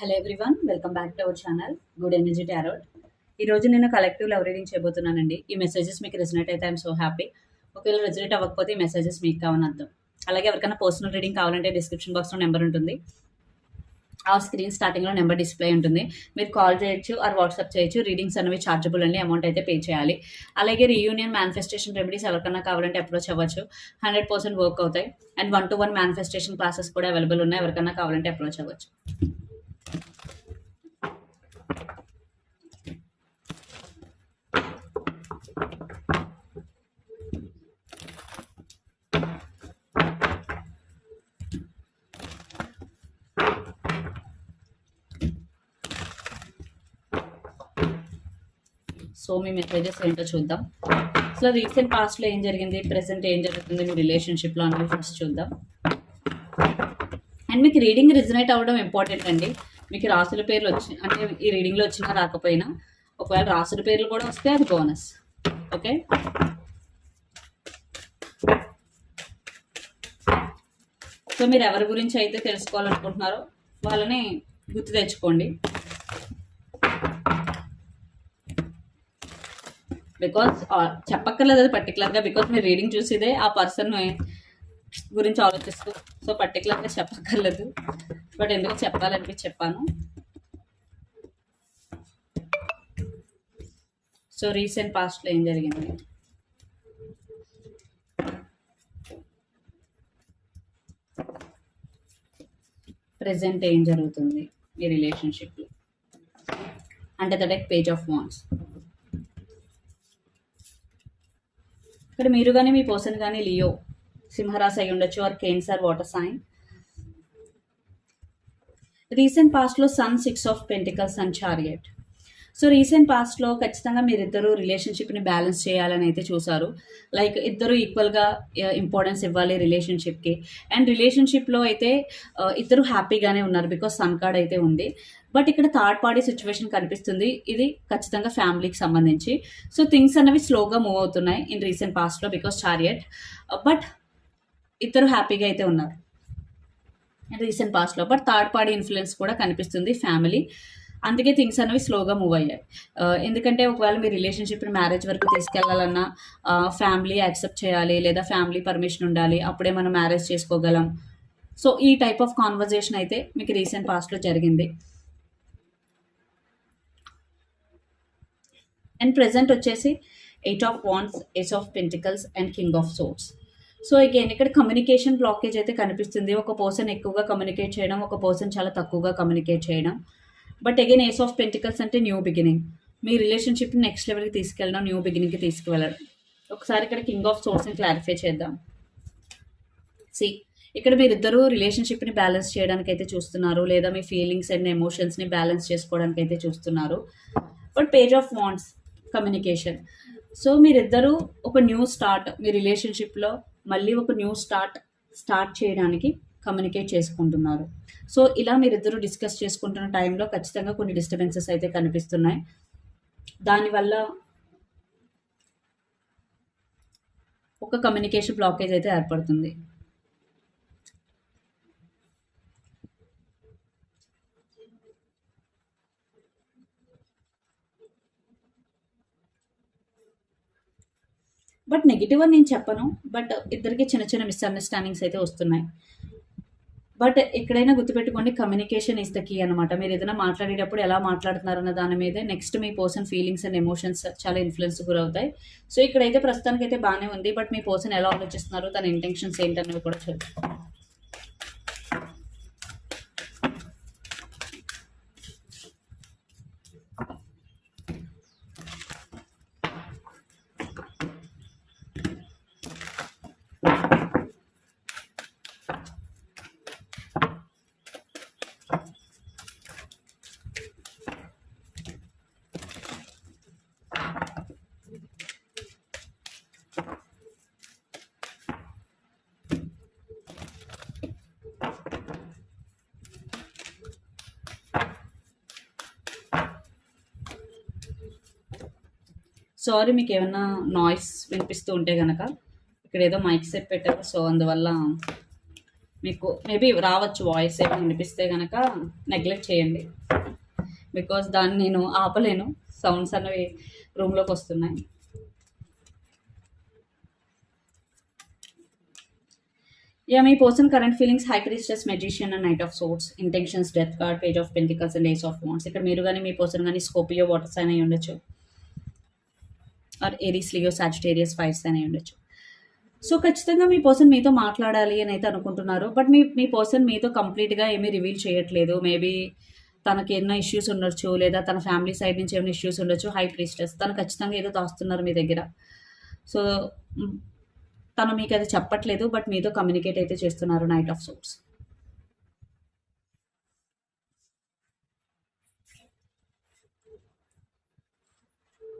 Hello everyone welcome back to our channel good energy tarot ఈ రోజు నేను collective love reading చేయబోతున్నానండి. ఈ messages మీకు రెజనేట్ అయితే ఐఎమ్ సో హ్యాపీ ఒకవేళ రెజనేట్ అవ్వకపోతే ఈ మెసేజెస్ మీకు కావని అర్థం. అలాగే ఎవరికైనా పర్సనల్ రీడింగ్ కావాలంటే డిస్క్రిప్షన్ బాక్స్లో నెంబర్ ఉంటుంది. ఆ స్క్రీన్ స్టార్టింగ్లో నెంబర్ డిస్ప్లే ఉంటుంది. మీరు కాల్ చేయొచ్చు ఆర్ వాట్సాప్ చేయొచ్చు. రీడింగ్స్ అనేవి ఛార్జబుల్ అండి అమౌంట్ అయితే పే చేయాలి. అలాగే రీయూనియన్ మేనిఫెస్టేషన్ రెమెడీస్ ఎవరికైనా కావాలంటే అప్రోచ్ అవ్వచ్చు. హండ్రెడ్ పర్సెంట్ వర్క్ అవుతాయి. And one to one manifestation classes కూడా అవైలబుల్ ఉన్నాయి. ఎవరికైనా కావాలంటే అప్రోచ్ అవ్వచ్చు. సో మీ మెసేజెస్ ఏంటో చూద్దాం. సో రీసెంట్ పాస్ట్లో ఏం జరిగింది ప్రెసెంట్ ఏం జరుగుతుంది మీ రిలేషన్షిప్లో అనేది ఫస్ట్ చూద్దాం. అండ్ మీకు రీడింగ్ రిజనేట్ అవ్వడం ఇంపార్టెంట్ అండి. మీకు రాసుల పేర్లు వచ్చి అంటే ఈ రీడింగ్లో వచ్చినా రాకపోయినా ఒకవేళ రాసుల పేర్లు కూడా వస్తే అది బోనస్. ఓకే? సో మీరు ఎవరి గురించి అయితే తెలుసుకోవాలనుకుంటున్నారో వాళ్ళని గుర్తు తెచ్చుకోండి. బికాస్ uh, చెప్పక్కర్లేదు అది పర్టికులర్గా బికాస్ మీరు రీడింగ్ చూసిదే ఆ పర్సన్ గురించి ఆలోచిస్తూ. సో పర్టికులర్గా చెప్పక్కర్లేదు. బట్ ఎందుకు చెప్పాలని చెప్పాను. సో రీసెంట్ పాస్ట్లో ఏం జరిగింది? ప్రజెంట్ ఏం జరుగుతుంది ఈ రిలేషన్షిప్లో అంటే the deck page of wands ఇక్కడ మీరు కానీ మీ పర్సన్ కానీ లియో సింహరాశి అయి ఉండొచ్చు or cancer water sign. Recent పాస్ట్లో sun six of pentacles and chariot so recent పాస్ట్లో ఖచ్చితంగా మీరిద్దరూ రిలేషన్షిప్ని బ్యాలెన్స్ చేయాలని అయితే చూసారు. లైక్ ఇద్దరు ఈక్వల్గా ఇంపార్టెన్స్ ఇవ్వాలి రిలేషన్షిప్కి అండ్ రిలేషన్షిప్లో అయితే ఇద్దరు హ్యాపీగానే ఉన్నారు బికాస్ సన్ కార్డ్ అయితే ఉంది. బట్ ఇక్కడ థర్డ్ పార్టీ సిచ్యువేషన్ కనిపిస్తుంది. ఇది ఖచ్చితంగా ఫ్యామిలీకి సంబంధించి. సో థింగ్స్ అనేవి స్లోగా మూవ్ అవుతున్నాయి ఇన్ రీసెంట్ పాస్ట్లో బికాస్ చారియట్ బట్ ఇద్దరు హ్యాపీగా అయితే ఉన్నారు. రీసెంట్ పాస్ట్లో బట్ థర్డ్ పార్టీ ఇన్ఫ్లుయెన్స్ కూడా కనిపిస్తుంది ఫ్యామిలీ అందుకే థింగ్స్ అనేవి స్లోగా మూవ్ అయ్యాయి. ఎందుకంటే ఒకవేళ మీ రిలేషన్షిప్ని మ్యారేజ్ వరకు తీసుకెళ్ళాలన్నా ఫ్యామిలీ యాక్సెప్ట్ చేయాలి లేదా ఫ్యామిలీ పర్మిషన్ ఉండాలి అప్పుడే మనం మ్యారేజ్ చేసుకోగలం. సో ఈ టైప్ ఆఫ్ కాన్వర్జేషన్ అయితే మీకు రీసెంట్ పాస్ట్లో జరిగింది. అండ్ ప్రెసెంట్ వచ్చేసి eight of wands eight of pentacles and king of swords so again ఇక్కడ కమ్యూనికేషన్ బ్లాకేజ్ అయితే కనిపిస్తుంది. ఒక పర్సన్ ఎక్కువగా కమ్యూనికేట్ చేయడం ఒక పర్సన్ చాలా తక్కువగా కమ్యూనికేట్ చేయడం. But again ace of pentacles అంటే న్యూ బిగినింగ్ మీ రిలేషన్షిప్ నెక్స్ట్ లెవెల్కి తీసుకెళ్ళడం న్యూ బిగినింగ్కి తీసుకువెళ్ళడం. ఒకసారి ఇక్కడ కింగ్ ఆఫ్ సోర్స్ని క్లారిఫై చేద్దాం. సి ఇక్కడ మీరిద్దరూ రిలేషన్షిప్ని బ్యాలెన్స్ చేయడానికి అయితే చూస్తున్నారు లేదా మీ ఫీలింగ్స్ అండ్ ఎమోషన్స్ని బ్యాలెన్స్ చేసుకోవడానికి అయితే చూస్తున్నారు. But page of wands communication so మీరిద్దరూ ఒక న్యూ స్టార్ట్ మీ రిలేషన్షిప్లో మళ్ళీ ఒక న్యూ స్టార్ట్ స్టార్ట్ చేయడానికి కమ్యూనికేట్ చేసుకుంటున్నారు. సో ఇలా మీరిద్దరూ డిస్కస్ చేసుకుంటున్న టైంలో ఖచ్చితంగా కొన్ని డిస్టర్బెన్సెస్ అయితే కనిపిస్తున్నాయి. దానివల్ల ఒక కమ్యూనికేషన్ బ్లాకేజ్ అయితే ఏర్పడుతుంది. బట్ నెగిటివ్ అని నేను చెప్పను బట్ ఇద్దరికి చిన్న చిన్న మిస్అండర్స్టాండింగ్స్ అయితే వస్తున్నాయి. బట్ ఎక్కడైనా గుర్తుపెట్టుకోండి కమ్యూనికేషన్ ఇస్ ద కీ అనమాట మీరు ఏదైనా మాట్లాడేటప్పుడు ఎలా మాట్లాడుతున్నారు అన్న దాని మీద నెక్స్ట్ మీ పర్సన్ ఫీలింగ్స్ అండ్ ఎమోషన్స్ చాలా ఇన్ఫ్లుయెన్స్ గురవుతాయి. సో ఇక్కడైతే ప్రస్తుతానికి అయితే బాగానే ఉంది. బట్ మీ పర్సన్ ఎలా ఆలోచిస్తున్నారు తన ఇంటెన్షన్స్ ఏంటనేవి కూడా చెప్తాను. సారీ మీకు ఏమన్నా నాయిస్ వినిపిస్తూ ఉంటే కనుక ఇక్కడ ఏదో మైక్ సెట్ పెట్టారు సో అందువల్ల మీకు మేబీ రావచ్చు వాయిస్ ఏమైనా వినిపిస్తే కనుక నెగ్లెక్ట్ చేయండి. బికాస్ దాన్ని నేను ఆపలేను సౌండ్స్ అనేవి రూమ్లోకి వస్తున్నాయి. Yeah me person current feelings high priestess magician and knight of swords intentions death card page of pentacles and days of wands ఇక్కడ మీరు కానీ మీ పర్సన్ కానీ స్కోపియో వాటర్ సైన్ అయి ఉండొచ్చు or Aries Leo Sagittarius fires అనే ఉండొచ్చు. So ఖచ్చితంగా మీ పర్సన్ మీతో మాట్లాడాలి అని అయితే అనుకుంటున్నారు. బట్ మీ మీ పర్సన్ మీతో కంప్లీట్గా ఏమీ రివీల్ చేయట్లేదు. మేబీ తనకి ఎన్నో ఇష్యూస్ ఉండొచ్చు లేదా తన ఫ్యామిలీ సైడ్ నుంచి ఏమైనా ఇష్యూస్ ఉండొచ్చు. High priestess. తను ఖచ్చితంగా ఏదో దాస్తున్నారు మీ దగ్గర. సో తను మీకు అది చెప్పట్లేదు బట్ మీతో కమ్యూనికేట్ అయితే చేస్తున్నారు నైట్ ఆఫ్ సోర్స్.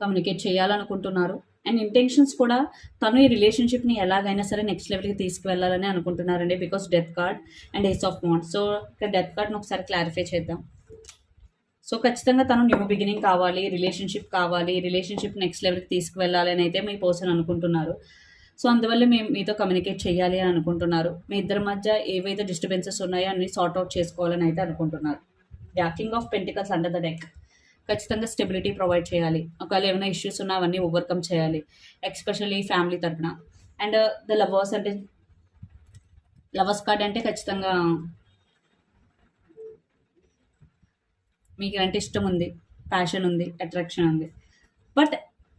కమ్యూనికేట్ చేయాలనుకుంటున్నారు. అండ్ ఇంటెన్షన్స్ కూడా తను ఈ రిలేషన్షిప్ని ఎలాగైనా సరే నెక్స్ట్ లెవెల్కి తీసుకువెళ్ళాలని అనుకుంటున్నారండి because death card and ace of wands so ఇక్కడ డెత్ కార్డ్ని ఒకసారి క్లారిఫై చేద్దాం. సో ఖచ్చితంగా తను న్యూ బిగినింగ్ కావాలి రిలేషన్షిప్ కావాలి రిలేషన్షిప్ నెక్స్ట్ లెవెల్కి తీసుకువెళ్ళాలి అని అయితే మీ పర్సన్ అనుకుంటున్నారు. సో అందువల్ల మేము మీతో కమ్యూనికేట్ చేయాలి అని అనుకుంటున్నారు. మీ ఇద్దరి మధ్య ఏవైతే డిస్టర్బెన్సెస్ ఉన్నాయో అన్ని సార్ట్ అవుట్ చేసుకోవాలని అయితే అనుకుంటున్నారు. Yeah king of pentacles under the deck ఖచ్చితంగా స్టెబిలిటీ ప్రొవైడ్ చేయాలి. ఒకవేళ ఏమైనా ఇష్యూస్ ఉన్నా అవన్నీ ఓవర్కమ్ చేయాలి. ఎక్స్పెషల్లీ ఫ్యామిలీ తరఫున అండ్ uh, ద లవర్స్ అంటే లవర్స్ కార్డ్ అంటే ఖచ్చితంగా మీకు అంటే ఇష్టం ఉంది. ప్యాషన్ ఉంది అట్రాక్షన్ ఉంది. బట్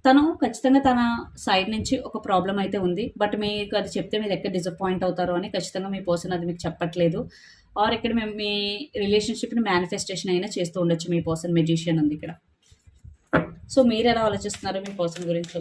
తను ఖచ్చితంగా తన సైడ్ నుంచి ఒక ప్రాబ్లం అయితే ఉంది. బట్ మీకు అది చెప్తే మీరు ఎక్కడ డిసప్పాయింట్ అవుతారో అని ఖచ్చితంగా మీ పర్సన్ అది మీకు చెప్పట్లేదు. ఆర్ ఇక్కడ మేము మీ రిలేషన్షిప్ని మేనిఫెస్టేషన్ అయినా చేస్తూ ఉండొచ్చు మీ పర్సన్ మెజిషియన్ ఉంది ఇక్కడ. సో మీరు ఎలా ఆలోచిస్తున్నారు మీ పర్సన్ గురించి?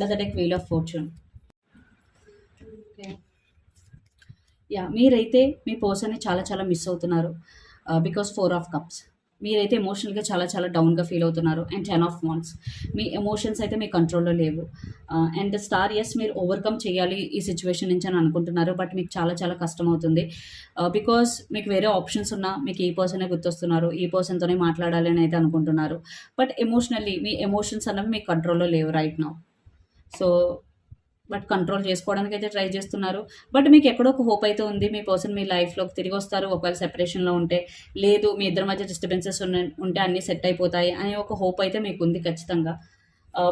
చూద్దాం under the wheel of fortune yeah మీరైతే మీ పర్సన్ని చాలా చాలా మిస్ అవుతున్నారు బికాస్ ఫోర్ ఆఫ్ కప్స్ మీరైతే ఎమోషనల్గా చాలా చాలా డౌన్గా ఫీల్ అవుతున్నారు అండ్ టెన్ ఆఫ్ వాన్స్ మీ ఎమోషన్స్ అయితే మీ కంట్రోల్లో లేవు. అండ్ స్టార్ ఎస్ మీరు ఓవర్కమ్ చేయాలి ఈ సిచ్యువేషన్ నుంచి అని అనుకుంటున్నారు బట్ మీకు చాలా చాలా కష్టం అవుతుంది. Uh, బికాస్ మీకు వేరే ఆప్షన్స్ ఉన్నా మీకు ఈ పర్సనే గుర్తొస్తున్నారు ఈ పర్సన్తోనే మాట్లాడాలి అని అయితే అనుకుంటున్నారు. బట్ ఎమోషనల్లీ మీ ఎమోషన్స్ అన్నవి మీ కంట్రోల్లో లేవు right now so but control చేసుకోవడానికి అయితే ట్రై చేస్తున్నారు. బట్ మీకు ఎక్కడో ఒక హోప్ అయితే ఉంది మీ పర్సన్ మీ లైఫ్లోకి తిరిగి వస్తారు ఒకవేళ సెపరేషన్లో ఉంటే. లేదు మీ ఇద్దరి మధ్య డిస్టర్బెన్సెస్ ఉంటే అన్నీ సెట్ అయిపోతాయి అనే ఒక హోప్ అయితే మీకు ఉంది ఖచ్చితంగా.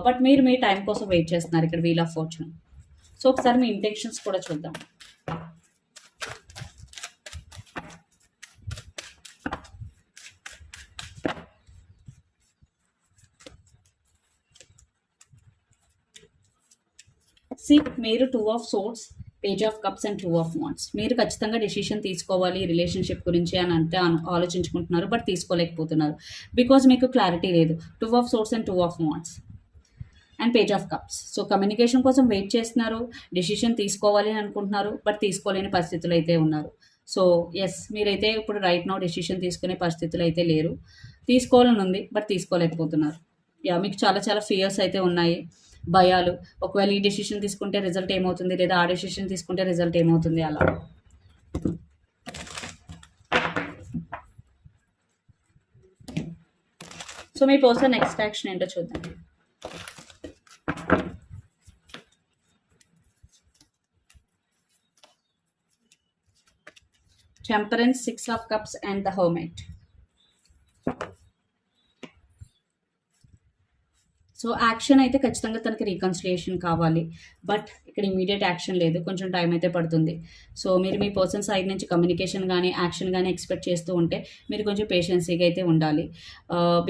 బట్ మీరు మీ టైం కోసం వెయిట్ చేస్తున్నారు ఇక్కడ వీల్ ఆఫ్ ఫార్చ్యూన్. సో ఒకసారి మీ ఇంటెన్షన్స్ కూడా చూద్దాం. సి మీరు two of swords page of cups and two of wands మీరు ఖచ్చితంగా డెసిషన్ తీసుకోవాలి రిలేషన్షిప్ గురించి అని అంటే ఆలోచించుకుంటున్నారు బట్ తీసుకోలేకపోతున్నారు. బికాజ్ మీకు క్లారిటీ లేదు. Two of swords and two of wands and page of cups so communication కోసం వెయిట్ చేస్తున్నారు డెసిషన్ తీసుకోవాలి అని అనుకుంటున్నారు బట్ తీసుకోలేని పరిస్థితులు అయితే ఉన్నారు. సో ఎస్ మీరైతే ఇప్పుడు రైట్ నౌ డెసిషన్ తీసుకునే పరిస్థితులు అయితే లేరు. తీసుకోవాలని ఉంది బట్ తీసుకోలేకపోతున్నారు. యా మీకు చాలా చాలా ఫియర్స్ అయితే ఉన్నాయి. భయాలు. ఒకవేళ ఈ డెసిషన్ తీసుకుంటే రిజల్ట్ ఏమవుతుంది? లేదా ఆ డెసిషన్ తీసుకుంటే రిజల్ట్ ఏమవుతుంది? అలా. సో మీ పర్సన్ నెక్స్ట్ యాక్షన్ ఏంటో చూద్దాం. Temperance six of cups and the hermit so action అయితే ఖచ్చితంగా తనకి రీకన్సిలియేషన్ కావాలి. బట్ ఇక్కడ ఇమీడియట్ యాక్షన్ లేదు. కొంచెం టైం అయితే పడుతుంది. సో మీరు మీ పర్సన్ సైడ్ నుంచి కమ్యూనికేషన్ కానీ యాక్షన్ కానీ ఎక్స్పెక్ట్ చేస్తూ ఉంటే మీరు కొంచెం పేషెన్సీగా అయితే ఉండాలి.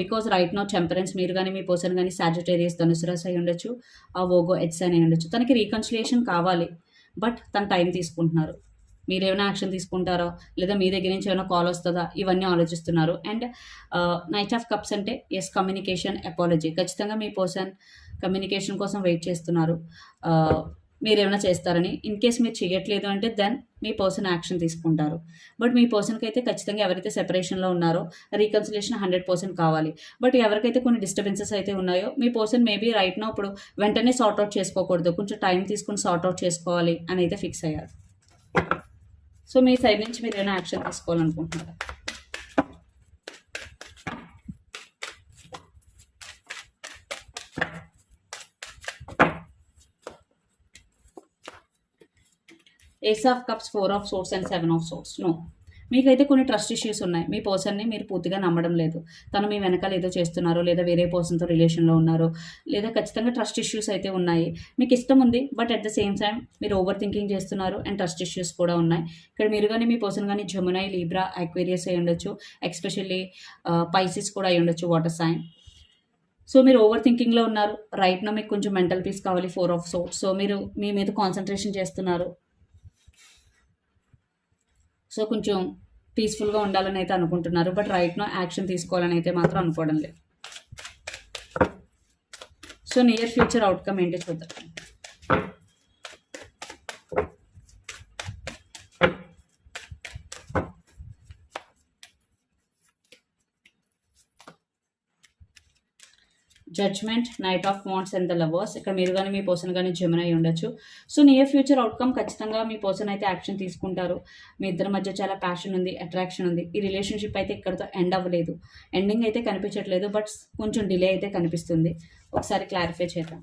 బికాస్ రైట్ నో టెంపరెన్స్ మీరు కానీ మీ పర్సన్ కానీ సాజిటేరియస్ ధనుసురస్ అయి ఉండొచ్చు. ఆ ఓగో ఎట్స్ అని ఉండొచ్చు. తనకి రీకన్సిలియేషన్ కావాలి. బట్ తను టైం తీసుకుంటున్నారు. మీరు ఏమైనా యాక్షన్ తీసుకుంటారో లేదా మీ దగ్గర నుంచి ఏమైనా కాల్ వస్తుందా ఇవన్నీ ఆలోచిస్తున్నారు. అండ్ నైట్ ఆఫ్ కప్స్ అంటే ఎస్ కమ్యూనికేషన్ అపాలజీ ఖచ్చితంగా మీ పర్సన్ కమ్యూనికేషన్ కోసం వెయిట్ చేస్తున్నారు. మీరు ఏమైనా చేస్తారని. ఇన్ కేస్ మీరు చేయట్లేదు అంటే దెన్ మీ పర్సన్ యాక్షన్ తీసుకుంటారు. బట్ మీ పర్సన్కి అయితే ఖచ్చితంగా ఎవరైతే సెపరేషన్లో ఉన్నారో రీకన్సిలేషన్ హండ్రెడ్ పర్సెంట్ కావాలి. బట్ ఎవరికైతే కొన్ని డిస్టర్బెన్సెస్ అయితే ఉన్నాయో మీ పర్సన్ మేబీ రైట్నో ఇప్పుడు వెంటనే సార్ట్ అవుట్ చేసుకోకూడదు. కొంచెం టైం తీసుకుని సార్ట్ అవుట్ చేసుకోవాలి అని అయితే ఫిక్స్ అయ్యారు. సో మీ సైడ్ నుంచి మీరు ఏమైనా యాక్షన్ తీసుకోవాలనుకుంటున్నారా? Ace of cups four of swords and seven of swords no మీకైతే కొన్ని ట్రస్ట్ ఇష్యూస్ ఉన్నాయి. మీ పర్సన్ని మీరు పూర్తిగా నమ్మడం లేదు. తను మీ వెనకాల ఏదో చేస్తున్నారో లేదా వేరే పర్సన్తో రిలేషన్లో ఉన్నారో లేదా ఖచ్చితంగా ట్రస్ట్ ఇష్యూస్ అయితే ఉన్నాయి. మీకు ఇష్టం ఉంది but at the same time మీరు ఓవర్ థింకింగ్ చేస్తున్నారు అండ్ ట్రస్ట్ ఇష్యూస్ కూడా ఉన్నాయి. ఇక్కడ మీరు కానీ మీ పర్సన్ కానీ జమునై లీబ్రా అక్వేరియస్ అయి ఉండొచ్చు. ఎక్స్పెషల్లీ పైసిస్ కూడా అయి ఉండొచ్చు వాటర్ సైన్. సో మీరు ఓవర్ థింకింగ్లో ఉన్నారు. రైట్నో మీకు కొంచెం మెంటల్ పీస్ కావాలి ఫోర్ ఆఫ్ సో సో మీరు మీ మీద కాన్సన్ట్రేషన్ చేస్తున్నారు. సో కొంచెం పీస్ఫుల్గా ఉండాలని అయితే అనుకుంటున్నారు. బట్ రైట్నో యాక్షన్ తీసుకోవాలని అయితే మాత్రం అనుకోవడం లేదు. సో నియర్ ఫ్యూచర్ అవుట్కమ్ ఏంటి చూద్దాం. Judgement knight of wands and the lovers ఇక్కడ మీరు కానీ మీ పర్సన్ కానీ జమన్ అయి ఉండొచ్చు. సో నియర్ ఫ్యూచర్ అవుట్కమ్ ఖచ్చితంగా మీ పర్సన్ అయితే యాక్షన్ తీసుకుంటారు. మీ ఇద్దరి మధ్య చాలా ప్యాషన్ ఉంది అట్రాక్షన్ ఉంది. ఈ రిలేషన్షిప్ అయితే ఇక్కడతో ఎండ్ అవ్వలేదు. ఎండింగ్ అయితే కనిపించట్లేదు బట్ కొంచెం డిలే అయితే కనిపిస్తుంది. ఒకసారి క్లారిఫై చేద్దాం.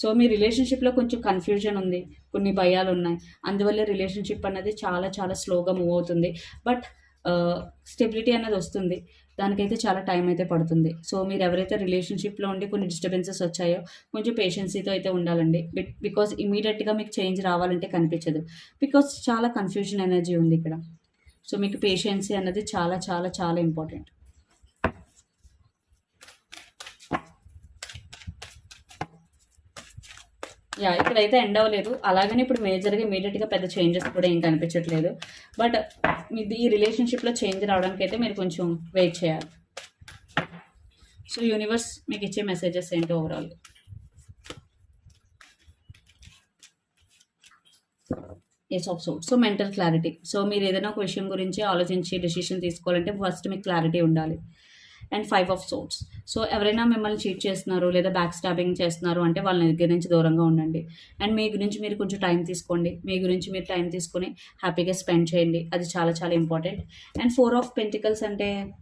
సో మీ రిలేషన్షిప్లో కొంచెం కన్ఫ్యూజన్ ఉంది. కొన్ని భయాలు ఉన్నాయి. అందువల్ల రిలేషన్షిప్ అన్నది చాలా చాలా స్లోగా మూవ్ అవుతుంది. బట్ స్టెబిలిటీ అనేది వస్తుంది. దానికైతే చాలా టైం అయితే పడుతుంది. సో మీరు ఎవరైతే రిలేషన్షిప్లో ఉండి కొన్ని డిస్టర్బెన్సెస్ వచ్చాయో కొంచెం పేషెన్సీతో అయితే ఉండాలండి. బికాస్ ఇమీడియట్గా మీకు చేంజ్ రావాలంటే కనిపించదు. బికాస్ చాలా కన్ఫ్యూజన్ ఎనర్జీ ఉంది ఇక్కడ. సో మీకు పేషెన్సీ అన్నది చాలా చాలా చాలా ఇంపార్టెంట్ యా ఇక్కడైతే ఎండ్ అవ్వలేదు. అలాగని ఇప్పుడు మేజర్గా ఇమీడియట్గా పెద్ద చేంజెస్ కూడా ఏం కనిపించట్లేదు. బట్ మీది ఈ రిలేషన్షిప్లో చేంజ్ రావడానికి అయితే మీరు కొంచెం వెయిట్ చేయాలి. సో యూనివర్స్ మీకు ఇచ్చే మెసేజెస్ ఏంటి overall ace of swords so mental clarity so మీరు ఏదైనా ఒక విషయం గురించి ఆలోచించి డెసిషన్ తీసుకోవాలంటే ఫస్ట్ మీకు క్లారిటీ ఉండాలి. And five of swords so ఎవరైనా మిమ్మల్ని చీట్ చేస్తున్నారు లేదా బ్యాక్ స్టాబింగ్ చేస్తున్నారు అంటే వాళ్ళ దగ్గర నుంచి దూరంగా ఉండండి. అండ్ మీ గురించి మీరు కొంచెం టైం తీసుకోండి. మీ గురించి మీరు టైం తీసుకొని హ్యాపీగా స్పెండ్ చేయండి. అది చాలా చాలా important. And four of pentacles అంటే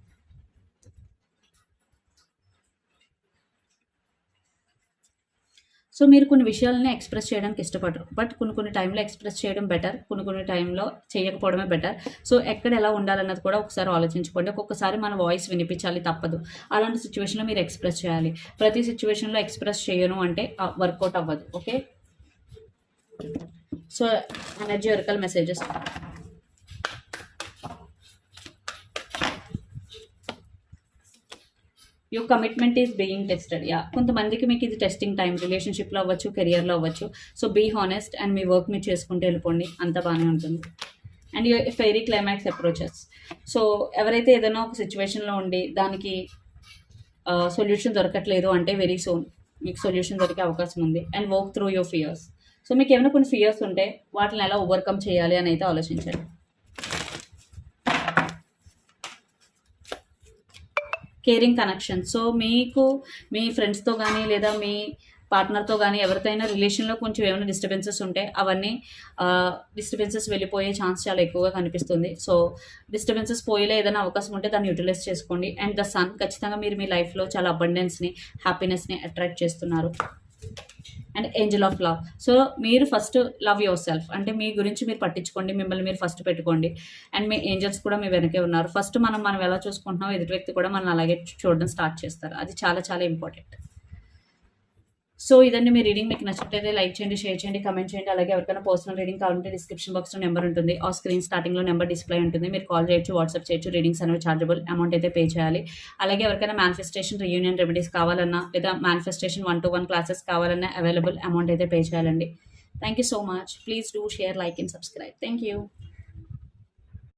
సో మీరు కొన్ని విషయాలని ఎక్స్ప్రెస్ చేయడానికి ఇష్టపడరు. బట్ కొన్ని కొన్ని టైంలో ఎక్స్ప్రెస్ చేయడం బెటర్ కొన్ని కొన్ని టైంలో చేయకపోవడమే బెటర్. సో ఎక్కడ ఎలా ఉండాలన్నది కూడా ఒకసారి ఆలోచించుకోండి. ఒక్కొక్కసారి మన వాయిస్ వినిపించాలి తప్పదు. అలాంటి సిచ్యువేషన్లో మీరు ఎక్స్ప్రెస్ చేయాలి. ప్రతి సిచ్యువేషన్లో ఎక్స్ప్రెస్ చేయను అంటే వర్కౌట్ అవ్వదు. Okay? So energy oracle messages. Your commitment is being tested yeah కొంతమందికి మీకు ఇది టెస్టింగ్ టైం రిలేషన్షిప్లో అవ్వచ్చు కెరియర్లో అవ్వచ్చు. సో బీ హానెస్ట్ అండ్ మీ వర్క్ మీరు చేసుకుంటూ వెళ్ళిపోండి. అంత బాగానే ఉంటుంది. And fairy climax approaches so ఎవరైతే ఏదైనా ఒక సిచ్యువేషన్లో ఉండి దానికి సొల్యూషన్ దొరకట్లేదు అంటే వెరీ సోన్ మీకు సొల్యూషన్ దొరికే అవకాశం ఉంది. And work through your fears so మీకు ఏమైనా కొన్ని ఫియర్స్ ఉంటే వాటిని ఎలా ఓవర్కమ్ చేయాలి అని అయితే ఆలోచించండి. కేరింగ్ కనెక్షన్ సో మీకు మీ ఫ్రెండ్స్తో కానీ లేదా మీ పార్ట్నర్తో కానీ ఎవరితోనైనా రిలేషన్లో కొంచెం ఏమైనా డిస్టర్బెన్సెస్ ఉంటే అవన్నీ డిస్టర్బెన్సెస్ వెళ్ళిపోయే ఛాన్స్ చాలా ఎక్కువగా కనిపిస్తుంది. సో డిస్టర్బెన్సెస్ పోయేలా ఏదైనా అవకాశం ఉంటే దాన్ని యూటిలైజ్ చేసుకోండి. అండ్ ద సన్ ఖచ్చితంగా మీరు మీ లైఫ్లో చాలా అబండెన్స్ని హ్యాపీనెస్ని అట్రాక్ట్ చేస్తున్నారు. And angel of love. So మీరు ఫస్ట్ లవ్ యువర్ సెల్ఫ్ అంటే మీ గురించి మీరు పట్టించుకోండి మిమ్మల్ని మీరు ఫస్ట్ పెట్టుకోండి. అండ్ మీ ఏంజల్స్ కూడా మీ వెనకే ఉన్నారు. ఫస్ట్ మనం మనం ఎలా చూసుకుంటున్నాం ఎదుటి వ్యక్తి కూడా మనం అలాగే చూడడం స్టార్ట్ చేస్తారు. అది చాలా చాలా ఇంపార్టెంట్. సో ఇదండి మీ రీడింగ్. మీకు నచ్చినట్లయితే లైక్ చేయండి షేర్ చేయండి కమెంట్ చేయండి. అలాగే ఎవరికైనా పర్సనల్ రీడింగ్ కావాలంటే డిస్క్రిప్షన్ బాక్స్లో నెంబర్ ఉంటుంది. ఆ స్క్రీన్ స్టార్టింగ్లో నెంబర్ డిస్ప్లే ఉంటుంది. మీరు కాల్ చేయొచ్చు వాట్సాప్ చేయొచ్చు. రీడింగ్స్ అనేవి చార్జబుల్ అమౌంట్ అయితే పే చేయాలి. అలాగే ఎవరికైనా మేనిఫెస్టేషన్ రియూనియన్ రెమెడీస్ కావాలన్నా లేదా manifestation one to one classes కావాలన్నా అవైలబుల్ అమౌంట్ అయితే పే చేయాలండి. Thank you so much please do share like and subscribe thank you